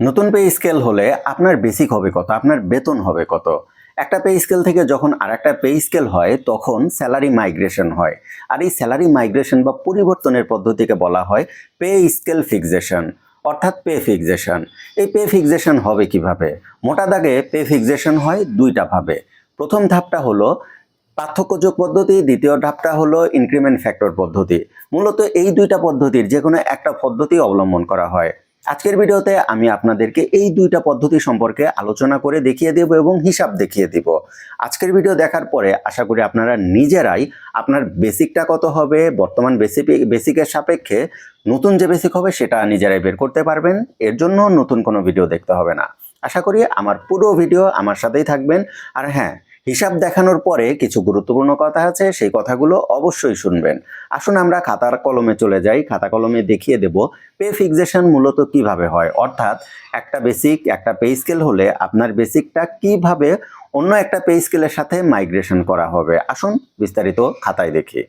নতুন pay scale হলে আপনার বেসিক হবে কত? আপনার বেতন হবে কত? একটা পে স্কেল থেকে যখন আর একটা পে স্কেল হয়, তখন স্যালারি মাইগ্রেশন হয়। আর এই স্যালারি মাইগ্রেশন বা পরিবর্তনের পদ্ধতিকে বলা হয় পে স্কেল ফিক্সেশন অর্থাৎ পে ফিক্সেশন এই পে ফিক্সেশন হবে কীভাবে? মোটা দাগে পে ফিক্সেশন হয় দুইটা ভাবে। প্রথম ধাপটা হলো পার্থক্য যোগ পদ্ধতি, দ্বিতীয় ধাপটা হলো ইনক্রিমেন্ট ফ্যাক্টর পদ্ধতি। মূলত এই দুইটা পদ্ধতির যে কোনো একটা পদ্ধতি অবলম্বন করা হয়। আজকের ভিডিওতে আমি আপনাদেরকে এই দুইটা পদ্ধতি সম্পর্কে আলোচনা করে দেখিয়ে দেব এবং হিসাব দেখিয়ে দিব। আজকের ভিডিও দেখার পরে আশা করি আপনারা নিজেরাই আপনার বেসিকটা কত হবে, বর্তমান বেসিক, বেসিকের সাপেক্ষে নতুন যে বেসিক হবে সেটা নিজেরাই বের করতে পারবেন। এর জন্য নতুন কোনো ভিডিও দেখতে হবে না। আশা করি আমার পুরো ভিডিও আমার সাথেই থাকবেন। আর হ্যাঁ হিসাব দেখানোর পরে কিছু গুরুত্বপূর্ণ কথা আছে, সেই কথাগুলো অবশ্যই শুনবেন। আসুন আমরা খাতার কলমে চলে যাই, খাতা কলমে দেখিয়ে দেব পে ফিক্সেশন মূলত কীভাবে হয়। অর্থাৎ একটা বেসিক একটা পে স্কেল হলে আপনার বেসিকটা কীভাবে অন্য একটা পে স্কেলের সাথে মাইগ্রেশন করা হবে। আসুন বিস্তারিত খাতায় দেখি।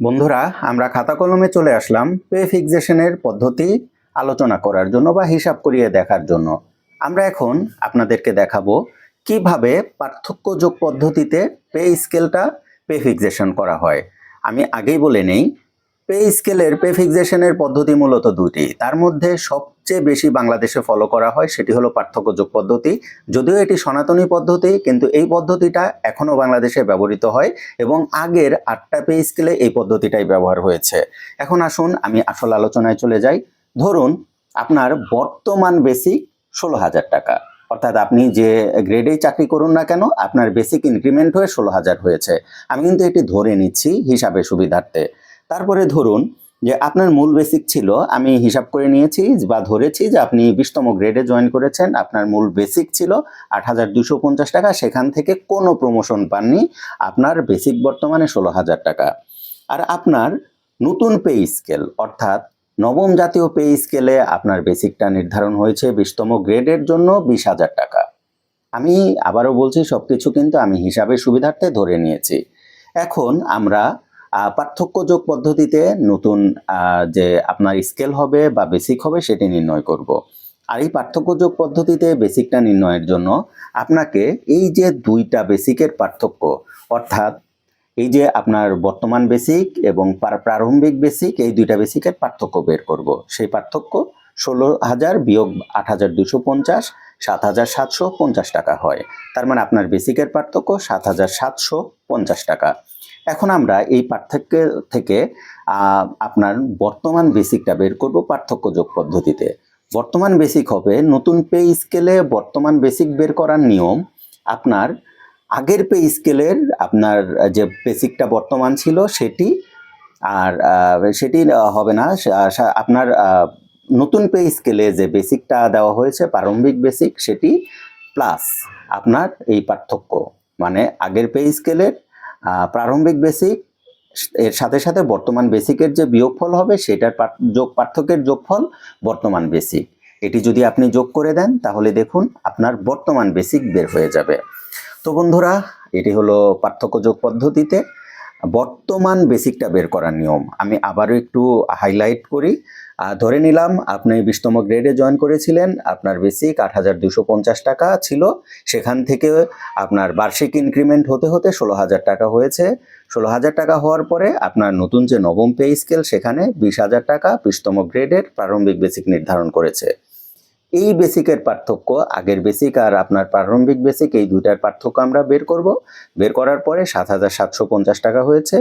বন্ধুরা, আমরা খাতা কলমে চলে আসলাম পে ফিক্সেশনের পদ্ধতি আলোচনা করার জন্য বা হিসাব করিয়ে দেখার জন্য। আমরা এখন আপনাদেরকে দেখাবো কীভাবে পার্থক্য যোগ পদ্ধতিতে পে স্কেলটা পে ফিক্সেশন করা হয়? আমি আগেই বলে নেই, পে স্কেলের পে ফিক্সেশনের পদ্ধতি মূলত দুটি তার মধ্যে সবচেয়ে বেশি বাংলাদেশে ফলো করা হয় সেটি হলো পার্থক্য যোগ পদ্ধতি। যদিও এটি সনাতনী পদ্ধতি, কিন্তু এই পদ্ধতিটা এখনও বাংলাদেশে ব্যবহৃত হয় এবং আগের আটটা পে স্কেলে এই পদ্ধতিটাই ব্যবহার হয়েছে। এখন আসুন, আমি আসল আলোচনায় চলে যাই। ধরুন, আপনার বর্তমান বেসিক ষোলো হাজার টাকা। অর্থাৎ আপনি যে গ্রেডেই চাকরি করুন না কেন, আপনার বেসিক ইনক্রিমেন্ট হয়ে ষোলো হাজার হয়েছে। আমি কিন্তু এটি ধরে নিচ্ছি হিসাবে সুবিধার্থে। তারপরে ধরুন যে আপনার মূল বেসিক ছিল, আমি হিসাব করে নিয়েছি বা ধরেছি যে আপনি বিশতম গ্রেডে জয়েন করেছেন, আপনার মূল বেসিক ছিল আট হাজার দুশো পঞ্চাশ টাকা, সেখান থেকে কোনো প্রমোশন পাননি, আপনার বেসিক বর্তমানে ষোলো হাজার টাকা। আর আপনার নতুন পে স্কেল অর্থাৎ নবম জাতীয় পে স্কেলে আপনার বেসিকটা নির্ধারণ হয়েছে বিশতম গ্রেডের জন্য বিশ হাজার টাকা আমি আবারও বলছি সব কিছু কিন্তু আমি হিসাবের সুবিধার্থে ধরে নিয়েছি এখন আমরা আহ, পার্থক্য যোগ পদ্ধতিতে নতুন যে আপনার স্কেল হবে বা বেসিক হবে সেটি নির্ণয় করব। আর এই পার্থক্য যোগ পদ্ধতিতে বেসিকটা নির্ণয়ের জন্য আপনাকে এই যে দুইটা বেসিকের পার্থক্য অর্থাৎ এই যে আপনার বর্তমান বেসিক এবং প্রারম্ভিক বেসিক এই দুইটা বেসিকের পার্থক্য বের করব। সেই পার্থক্য ষোলো হাজার বিয়োগ আট হাজার দুশো পঞ্চাশ সাত হাজার সাতশো পঞ্চাশ টাকা হয়। তার মানে আপনার বেসিকের পার্থক্য সাত হাজার সাতশো পঞ্চাশ টাকা। এখন আমরা এই পার্থক্য থেকে আপনার বর্তমান বেসিকটা বের করব পার্থক্য যোগ পদ্ধতিতে। বর্তমান বেসিক হবে নতুন পে স্কেলে বর্তমান বেসিক বের করার নিয়ম আপনার আগের পে স্কেলের আপনার যে বেসিকটা বর্তমান ছিল সেটি, আর সেটি হবে না। আপনার নতুন পে স্কেলে যে বেসিকটা দেওয়া হয়েছে, প্রারম্ভিক বেসিক, সেটি প্লাস আপনার এই পার্থক্য। মানে আগের পে স্কেলের প্রারম্ভিক বেসিক, এর সাথে সাথে বর্তমান বেসিকের যে বিয়োগফল হবে, সেটার যোগ, পার্থক্যের যোগফল বর্তমান বেসিক। এটি যদি আপনি যোগ করে দেন, তাহলে দেখুন আপনার বর্তমান বেসিক বের হয়ে যাবে। তো বন্ধুরা, এটি হলো পার্থক্য যোগ পদ্ধতিতে বর্তমান বেসিকটা বের করার নিয়ম। আমি আবারও একটু হাইলাইট করি। ধরে নিলাম আপনি বিশতম গ্রেডে জয়েন করেছিলেন, আপনার বেসিক আট হাজার দুশো পঞ্চাশ টাকা ছিল। সেখান থেকে আপনার বার্ষিক ইনক্রিমেন্ট হতে হতে ষোলো হাজার টাকা হয়েছে। ষোলো হাজার টাকা হওয়ার পরে আপনার নতুন যে নবম পে স্কেল সেখানে বিশ হাজার টাকা বিশতম গ্রেডের প্রারম্ভিক বেসিক নির্ধারণ করেছে। এই বেসিকের পার্থক্য, আগের বেসিক আর আপনার প্রারম্ভিক বেসিক, এই দুইটার পার্থক্য আমরা বের করব। বের করার পরে সাত হাজার সাতশো পঞ্চাশ টাকা হয়েছে।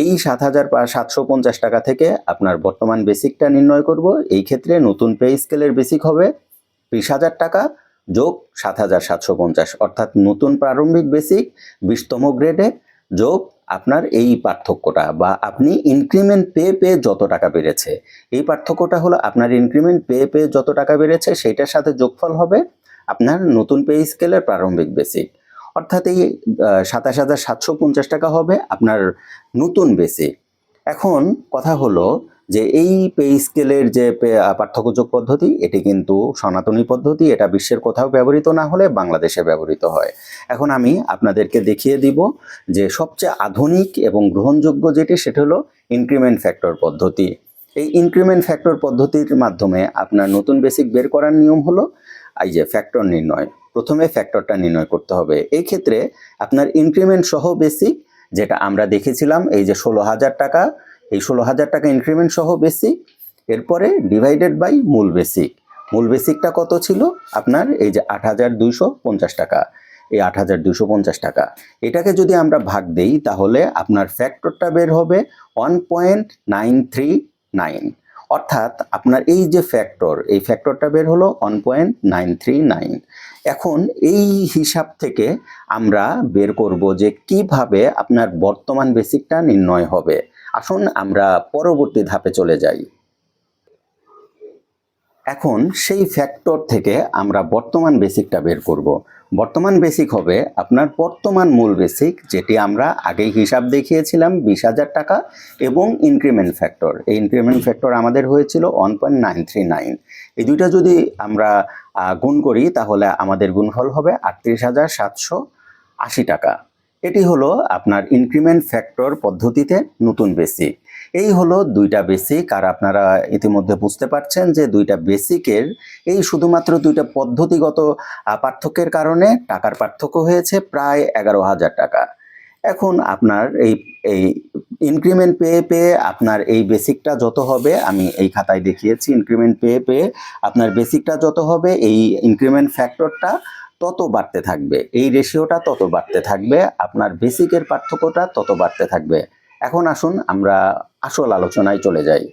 এই সাত হাজার সাতশো পঞ্চাশ টাকা থেকে আপনার বর্তমান বেসিকটা নির্ণয় করব। এই ক্ষেত্রে নতুন পে স্কেলের বেসিক হবে বিশ হাজার টাকা যোগ সাত হাজার সাতশো পঞ্চাশ, অর্থাৎ নতুন প্রারম্ভিক বেসিক বিশতম গ্রেডে যোগ আপনার এই পার্থক্যটা বা আপনি ইনক্রিমেন্ট পেয়ে পেয়ে যত টাকা বেড়েছে, এই পার্থক্যটা হলো আপনার ইনক্রিমেন্ট পেয়ে পেয়ে যত টাকা বেড়েছে সেইটার সাথে যোগফল হবে আপনার নতুন পে স্কেলের প্রারম্ভিক বেসিক অর্থাৎ এই সাতাশ হাজার সাতশো পঞ্চাশ টাকা হবে আপনার নতুন বেসিক এখন কথা হলো যে এই পে স্কেলের যে পে- আহ, পার্থক্য যোগ পদ্ধতি এটি কিন্তু সনাতনী পদ্ধতি এটা বিশ্বের কোথাও ব্যবহৃত না হলে বাংলাদেশে ব্যবহৃত হয়। এখন আমি আপনাদেরকে দেখিয়ে দিব যে সবচেয়ে আধুনিক এবং গ্রহণযোগ্য যেটি সেটা হলো ইনক্রিমেন্ট ফ্যাক্টর পদ্ধতি। এই ইনক্রিমেন্ট ফ্যাক্টর পদ্ধতির মাধ্যমে আপনার নতুন বেসিক বের করার নিয়ম হলো এই যে ফ্যাক্টর নির্ণয়। প্রথমে ফ্যাক্টরটা নির্ণয় করতে হবে। এই ক্ষেত্রে আপনার ইনক্রিমেন্ট সহ বেসিক যেটা আমরা দেখেছিলাম এই যে ষোলো হাজার টাকা এই ষোলো হাজার টাকা ইনক্রিমেন্ট সহ বেসিক এরপরে ডিভাইডেড বাই মূল বেসিক মূল বেসিকটা কত ছিল? আপনার এই যে আট হাজার দুইশো পঞ্চাশ টাকা। এই আট হাজার দুশো পঞ্চাশ টাকা। এটাকে যদি আমরা ভাগ দেই, তাহলে আপনার ফ্যাক্টরটা বের হবে one point nine three nine অর্থাৎ আপনার এই যে ফ্যাক্টর এই ফ্যাক্টরটা বের হলো one point nine three nine এখন এই হিসাব থেকে আমরা বের করব যে কীভাবে আপনার বর্তমান বেসিকটা নির্ণয় হবে। আসুন আমরা পরবর্তী ধাপে চলে যাই। এখন সেই ফ্যাক্টর থেকে আমরা বর্তমান বেসিকটা বের করব। বর্তমান বেসিক হবে আপনার বর্তমান মূল বেসিক যেটি আমরা আগেই হিসাব দেখিয়েছিলাম, বিশ হাজার টাকা এবং ইনক্রিমেন্ট ফ্যাক্টর এই ইনক্রিমেন্ট ফ্যাক্টর আমাদের হয়েছিল one point nine three nine এই দুইটা যদি আমরা গুণ করি, তাহলে আমাদের গুণফল হবে আটত্রিশ হাজার সাতশো আশি টাকা। এটি হলো আপনার ইনক্রিমেন্ট ফ্যাক্টর পদ্ধতিতে নতুন বেসিক এই হলো দুইটা বেসিক আর আপনারা ইতিমধ্যে বুঝতে পারছেন যে দুইটা বেসিকের এই শুধুমাত্র দুইটা পদ্ধতিগত পার্থক্যের কারণে টাকার পার্থক্য হয়েছে প্রায় এগারো হাজার টাকা। এখন আপনার এই এই ইনক্রিমেন্ট পেয়ে পেয়ে আপনার এই বেসিকটা যত হবে, আমি এই খাতায় দেখিয়েছি ইনক্রিমেন্ট পেয়ে পেয়ে আপনার বেসিকটা যত হবে, এই ইনক্রিমেন্ট ফ্যাক্টরটা তত বাড়তে থাকবে। এই রেশিওটা তত বাড়তে থাকবে, আপনার বেসিকের পার্থক্যটা তত বাড়তে থাকবে। এখন আসুন আমরা আসল আলোচনায় চলে যাই।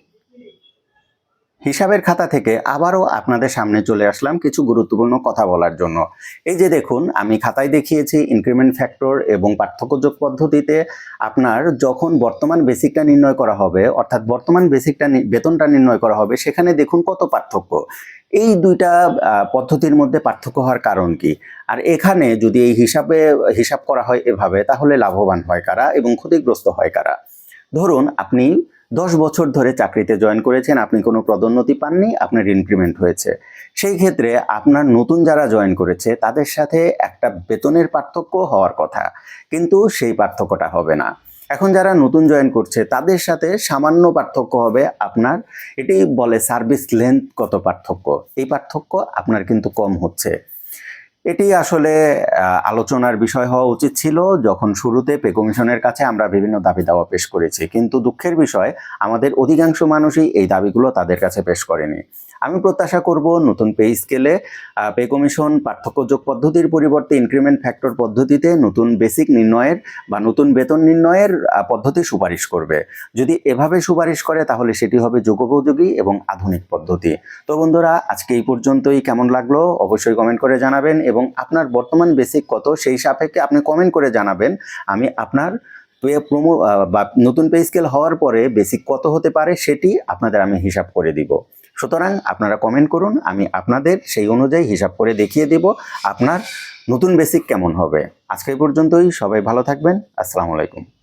হিসাবের খাতা থেকে আবারও আপনাদের সামনে চলে আসলাম কিছু গুরুত্বপূর্ণ কথা বলার জন্য। এই যে দেখুন, আমি খাতায় দেখিয়েছি ইনক্রিমেন্ট ফ্যাক্টর এবং পার্থক্যযোগ পদ্ধতিতে আপনার যখন বর্তমান বেসিকটা নির্ণয় করা হবে, অর্থাৎ বর্তমান বেসিকটা বেতনটা নির্ণয় করা হবে, সেখানে দেখুন কত পার্থক্য। এই দুইটা পদ্ধতির মধ্যে পার্থক্য হওয়ার কারণ কি? আর এখানে যদি এই হিসাবে, হিসাব করা হয় এভাবে, তাহলে লাভবান হয় কারা এবং ক্ষতিগ্রস্ত হয় কারা? ধরুন, আপনি দশ বছর ধরে চাকরিতে জয়েন করেছেন, আপনি কোনো পদোন্নতি পাননি, আপনার ইনক্রিমেন্ট হয়েছে। সেই ক্ষেত্রে আপনার নতুন যারা জয়েন করেছে, তাদের সাথে একটা বেতনের পার্থক্য হওয়ার কথা। কিন্তু সেই পার্থক্যটা হবে না। এখন যারা নতুন জয়েন করছে, তাদের সাথে সামান্য পার্থক্য হবে আপনার, এটি বলে সার্ভিস লেন্থ কত পার্থক্য? এই পার্থক্য আপনার কিন্তু কম হচ্ছে। এটি আসলে আলোচনার বিষয় হওয়া উচিত ছিল যখন শুরুতে পে কমিশনের কাছে আমরা বিভিন্ন দাবি দাওয়া পেশ করেছি। কিন্তু দুঃখের বিষয়, আমাদের অধিকাংশ মানুষই এই দাবিগুলো তাদের কাছে পেশ করেনি। আমি প্রত্যাশা করব নতুন পে স্কেলে পে কমিশন পার্থক্যযোগ পদ্ধতির পরিবর্তে ইনক্রিমেন্ট ফ্যাক্টর পদ্ধতিতে নতুন বেসিক নির্ণয়ের বা নতুন বেতন নির্ণয়ের পদ্ধতি সুপারিশ করবে। যদি এভাবে সুপারিশ করে, তাহলে সেটি হবে যুগোপযোগী এবং আধুনিক পদ্ধতি। তো বন্ধুরা, আজকে এই পর্যন্তই। কেমন লাগল? অবশ্যই কমেন্ট করে জানাবেন এবং আপনার বর্তমান বেসিক কত, সেই সাপেক্ষে আপনি কমেন্ট করে জানাবেন। আমি আপনার পে প্রোমো বা নতুন পে স্কেল হওয়ার পরে বেসিক কত হতে পারে, সেটি আপনাদের আমি হিসাব করে দিব। সুতরাং আপনারা কমেন্ট করুন, আমি আপনাদের সেই অনুযায়ী হিসাব করে দেখিয়ে দেব আপনার নতুন বেসিক কেমন হবে। আজকে পর্যন্তই, সবাই ভালো থাকবেন, আসসালামু আলাইকুম।